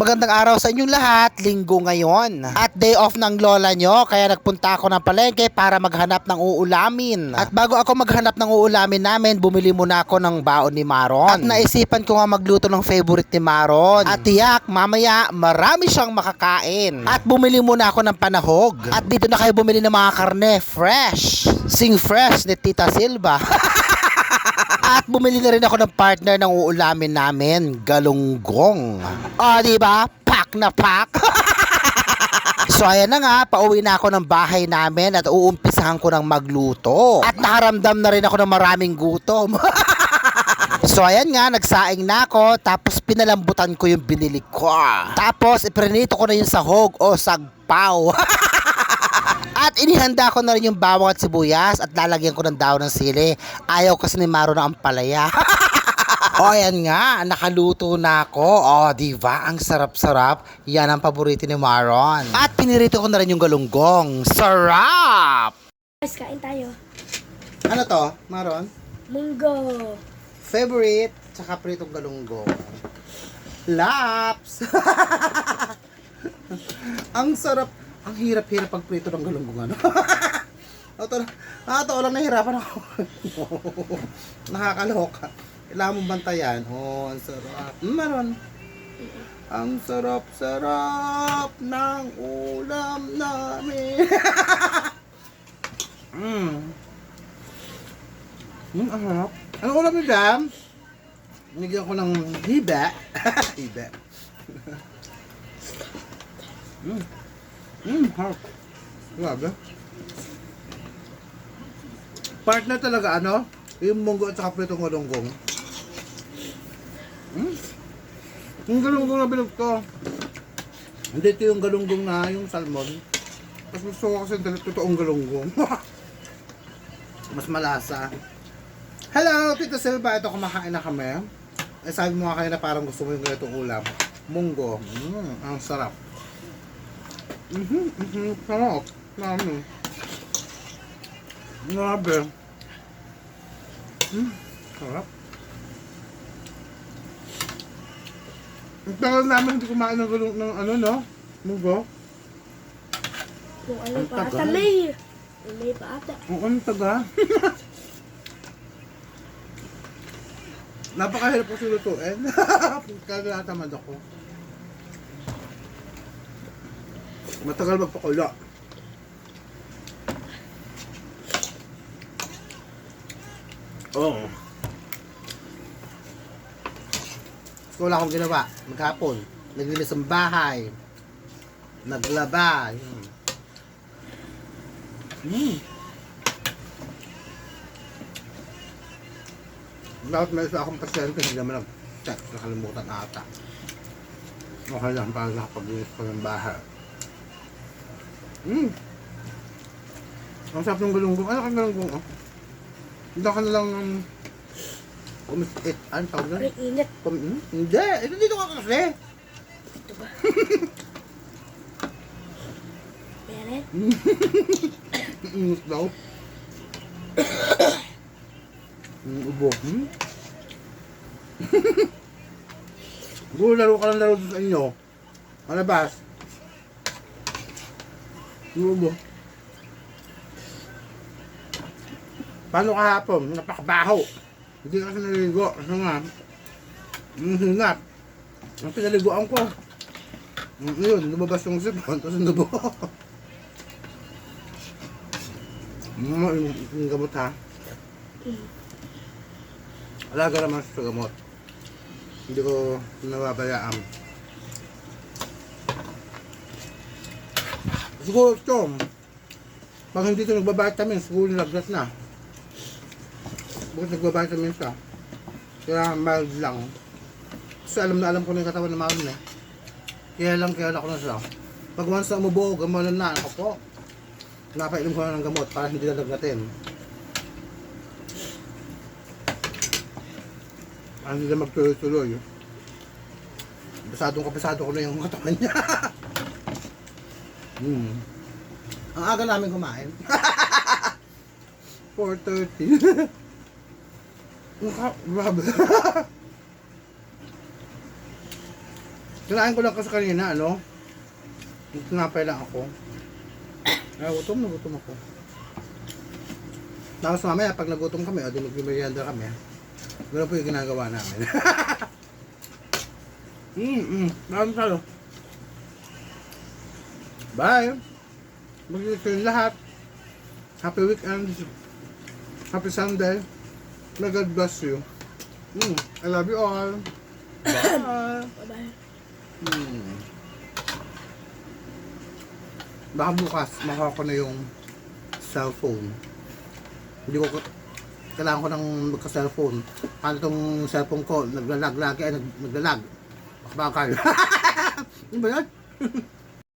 Magandang araw sa inyong lahat, linggo ngayon. At day off ng lola nyo, kaya nagpunta ako ng palengke para maghanap ng uulamin. At bago ako maghanap ng uulamin namin, bumili muna ako ng baon ni Maron. At naisipan ko nga magluto ng favorite ni Maron. At tiyak, mamaya, marami siyang makakain. At bumili muna ako ng panahog. At dito na kayo bumili ng mga karne, fresh. Sing fresh ni Tita Silva. At bumili na rin ako ng partner ng uulamin namin, galunggong. O, di ba? Pak na pak. so, ayan na nga, pauwi na ako ng bahay namin at uumpisahan ko ng magluto. At nakaramdam na rin ako ng maraming gutom. So ayan nga, nagsaing na ako tapos pinalambutan ko yung binili ko. Tapos iprinito ko na yung sahog o sagpaw. At inihanda ko na rin yung bawang at sibuyas at lalagyan ko ng daon ng sili. Ayaw kasi ni Maro na ang palaya. o ayan nga, nakaluto na ako. O, di ba? Ang sarap-sarap. Yan ang paborito ni Maron. At pinirito ko na rin yung galunggong. Sarap! Guys, kain tayo. Ano to, Maron? Munggo. Favorite, tsaka pritong galunggong. Laps! ang sarap. Ang hirap-hirap pag prito ng galunggong ano. Ito, nakatawa lang nahirapan ako. Nakakaloka. Kailangan mong bantayan. Oh, ang sarap. Mm, Meron. Ang sarap-sarap ng ulam namin. mm. Mm, ang harap. Ano ulam ni Dam? Nigyan ko ng hibe. hibe. mm. Mm, harap. Grabe. Partner talaga ano? Yung munggo at saka pritong galunggong. Mm. Yung galunggong na bilog to. Hindi ito yung galunggong na yung salmon. Mas gusto ko kasi yung totoong galunggong. Mas malasa. Hello, Tito Silva. Ito kumakain na kami. Eh, sabi mo nga kanina parang gusto mo yung ganitong ulam. Munggo. Mm, ang sarap. Mhm, mhm, sarap. Mami. Grabe. Mm, sarap. Ang tagal namin hindi kumain ng, gulong, ng ano, no? Munggo. Kung ano Ang pa ata tagal. may. May pa ata. Oo, ang taga. Napakahirap ko silutuin. Kaya natamad ako. Matagal magpakulo. Oo. So, wala akong ginawa. Maghapon. Naglinis ang bahay. Naglaba. Yun. Mm. Dapat may isa akong pasyente, hindi naman nag-check, nakalimutan ata. Okay lang, para nakapaglinis ko ng bahay. Mm. Ang sarap ng galunggong. Ano kang galunggong, oh? Hindi ka na lang ng... Kumisit. Ano tawag doon? Ang init. Kum... Hmm? Hindi! Ito dito ka kasi! Ito ba? Meron? Init daw. Mm, ubo. Hmm? Siguro laro ka ng laro sa inyo. Malabas. Yung ubo. Paano kahapon? Napakabaho. Hindi ka kasi naligo. Kasi nga, ang hingat. Ang pinaliguan ko. Mm, Yun, lumabas yung sipon, tapos nubo. Mm, yung gamot ha. Alaga naman sa gamot. Hindi ko nababayaan. Siguro ito, pag hindi ito nagbabitamin, siguro nilaglas na. Bakit nagbabitamin siya? Kaya mild lang. Kasi alam na alam ko na yung katawan ng Maron eh. Kaya lang kaya ako na siya. Pag once na umubo, gamanan na, ako po. Napainom ko na ng gamot para hindi lalagnatin. Para hindi na magtuloy-tuloy. Basadong kabisado ko na yung katawan niya. Hmm. Ang aga namin kumain. 4.30. Mukha, grabe. Kinain ko lang kasi kanina, ano? Tinapay lang ako. Ay, gutom na gutom ako. Tapos mamaya, pag nagutom kami, o di magmerienda kami. Ganun po yung ginagawa namin. mm, mm. Maraming salo. Bye! Mag-iit kayo lahat. Happy weekend. Happy Sunday. May God bless you. Mm, I love you all. Bye! Bye-bye. Hmm. Baka bukas, makuha ko na yung cellphone. Hindi ko, kailangan ko ng magka-cellphone. Paano itong cellphone ko, naglalag lagi, ay nag, naglalag. Bakal. Ano ba yan?